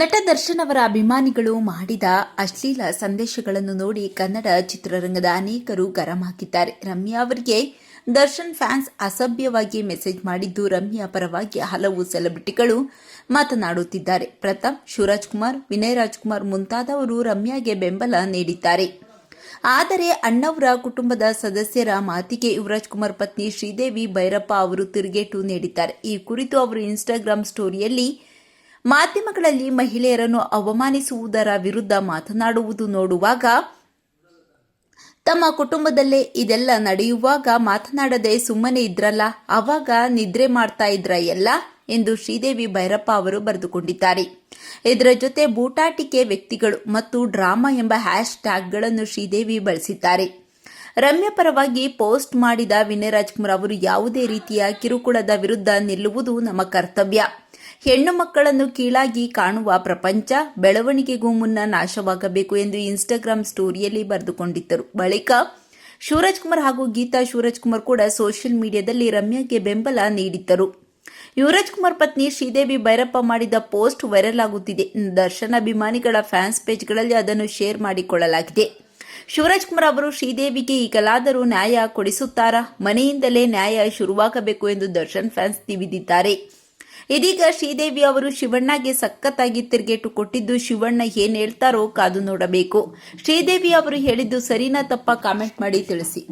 ನಟ ದರ್ಶನ್ ಅವರ ಅಭಿಮಾನಿಗಳು ಮಾಡಿದ ಅಶ್ಲೀಲ ಸಂದೇಶಗಳನ್ನು ನೋಡಿ ಕನ್ನಡ ಚಿತ್ರರಂಗದ ಅನೇಕರು ಗರಂ ಹಾಕಿದ್ದಾರೆ. ರಮ್ಯಾ ಅವರಿಗೆ ದರ್ಶನ್ ಫ್ಯಾನ್ಸ್ ಅಸಭ್ಯವಾಗಿ ಮೆಸೇಜ್ ಮಾಡಿದ್ದು ರಮ್ಯಾ ಪರವಾಗಿ ಹಲವು ಸೆಲೆಬ್ರಿಟಿಗಳು ಮಾತನಾಡುತ್ತಿದ್ದಾರೆ. ಪ್ರತಾಪ್ ಶಿವರಾಜ್ ಕುಮಾರ್ ವಿನಯ್ ರಾಜ್ಕುಮಾರ್ ಮುಂತಾದವರು ರಮ್ಯಾಗೆ ಬೆಂಬಲ ನೀಡಿದ್ದಾರೆ. ಆದರೆ ಅಣ್ಣವರ ಕುಟುಂಬದ ಸದಸ್ಯರ ಮಾತಿಗೆ ಯುವರಾಜ್ ಕುಮಾರ್ ಪತ್ನಿ ಶ್ರೀದೇವಿ ಭೈರಪ್ಪ ಅವರು ತಿರುಗೇಟು ನೀಡಿದ್ದಾರೆ. ಈ ಕುರಿತು ಅವರು ಇನ್ಸ್ಟಾಗ್ರಾಂ ಸ್ಟೋರಿಯಲ್ಲಿ ಮಾಧ್ಯಮಗಳಲ್ಲಿ ಮಹಿಳೆಯರನ್ನು ಅವಮಾನಿಸುವುದರ ವಿರುದ್ಧ ಮಾತನಾಡುವುದು ನೋಡುವಾಗ ತಮ್ಮ ಕುಟುಂಬದಲ್ಲೇ ಇದೆಲ್ಲ ನಡೆಯುವಾಗ ಮಾತನಾಡದೆ ಸುಮ್ಮನೆ ಇದ್ರಲ್ಲ ಅವಾಗ ನಿದ್ರೆ ಮಾಡ್ತಾ ಇದ್ರ ಎಲ್ಲ ಎಂದು ಶ್ರೀದೇವಿ ಭೈರಪ್ಪ ಅವರು ಬರೆದುಕೊಂಡಿದ್ದಾರೆ. ಇದರ ಜೊತೆ ಬೂಟಾಟಿಕೆ ವ್ಯಕ್ತಿಗಳು ಮತ್ತು ಡ್ರಾಮಾ ಎಂಬ ಹ್ಯಾಶ್ ಟ್ಯಾಗ್ಗಳನ್ನು ಶ್ರೀದೇವಿ ಬಳಸಿದ್ದಾರೆ. ರಮ್ಯ ಪರವಾಗಿ ಪೋಸ್ಟ್ ಮಾಡಿದ ವಿನಯ್ ರಾಜ್ಕುಮಾರ್ ಅವರು ಯಾವುದೇ ರೀತಿಯ ಕಿರುಕುಳದ ವಿರುದ್ಧ ನಿಲ್ಲುವುದು ನಮ್ಮ ಕರ್ತವ್ಯ. ಹೆಣ್ಣು ಮಕ್ಕಳನ್ನು ಕೀಳಾಗಿ ಕಾಣುವ ಪ್ರಪಂಚ ಬೆಳವಣಿಗೆಗೂ ಮುನ್ನ ನಾಶವಾಗಬೇಕು ಎಂದು ಇನ್ಸ್ಟಾಗ್ರಾಮ್ ಸ್ಟೋರಿಯಲ್ಲಿ ಬರೆದುಕೊಂಡಿದ್ದರು. ಬಳಿಕ ಶಿವರಾಜ್ ಕುಮಾರ್ ಹಾಗೂ ಗೀತಾ ಶಿವರಾಜ್ ಕುಮಾರ್ ಕೂಡ ಸೋಷಿಯಲ್ ಮೀಡಿಯಾದಲ್ಲಿ ರಮ್ಯಾಗೆ ಬೆಂಬಲ ನೀಡಿದ್ದರು. ಯುವರಾಜ್ ಕುಮಾರ್ ಪತ್ನಿ ಶ್ರೀದೇವಿ ಭೈರಪ್ಪ ಮಾಡಿದ ಪೋಸ್ಟ್ ವೈರಲ್ ಆಗುತ್ತಿದೆ. ದರ್ಶನ್ ಅಭಿಮಾನಿಗಳ ಫ್ಯಾನ್ಸ್ ಪೇಜ್ಗಳಲ್ಲಿ ಅದನ್ನು ಶೇರ್ ಮಾಡಿಕೊಳ್ಳಲಾಗಿದೆ. ಶಿವರಾಜ್ ಕುಮಾರ್ ಅವರು ಶ್ರೀದೇವಿಗೆ ಈಗಲಾದರೂ ನ್ಯಾಯ ಕೊಡಿಸುತ್ತಾರಾ? ಮನೆಯಿಂದಲೇ ನ್ಯಾಯ ಶುರುವಾಗಬೇಕು ಎಂದು ದರ್ಶನ್ ಫ್ಯಾನ್ಸ್ ತಿವಿದಿದ್ದಾರೆ. ಇದೀಗ ಶ್ರೀದೇವಿ ಅವರು ಶಿವಣ್ಣಗೆ ಸಖತ್ತಾಗಿ ತಿರುಗೇಟು ಕೊಟ್ಟಿದ್ದು ಶಿವಣ್ಣ ಏನ್ ಹೇಳ್ತಾರೋ ಕಾದು ನೋಡಬೇಕು. ಶ್ರೀದೇವಿ ಅವರು ಹೇಳಿದ್ದು ಸರಿನಾ ತಪ್ಪ ಕಾಮೆಂಟ್ ಮಾಡಿ ತಿಳಿಸಿ.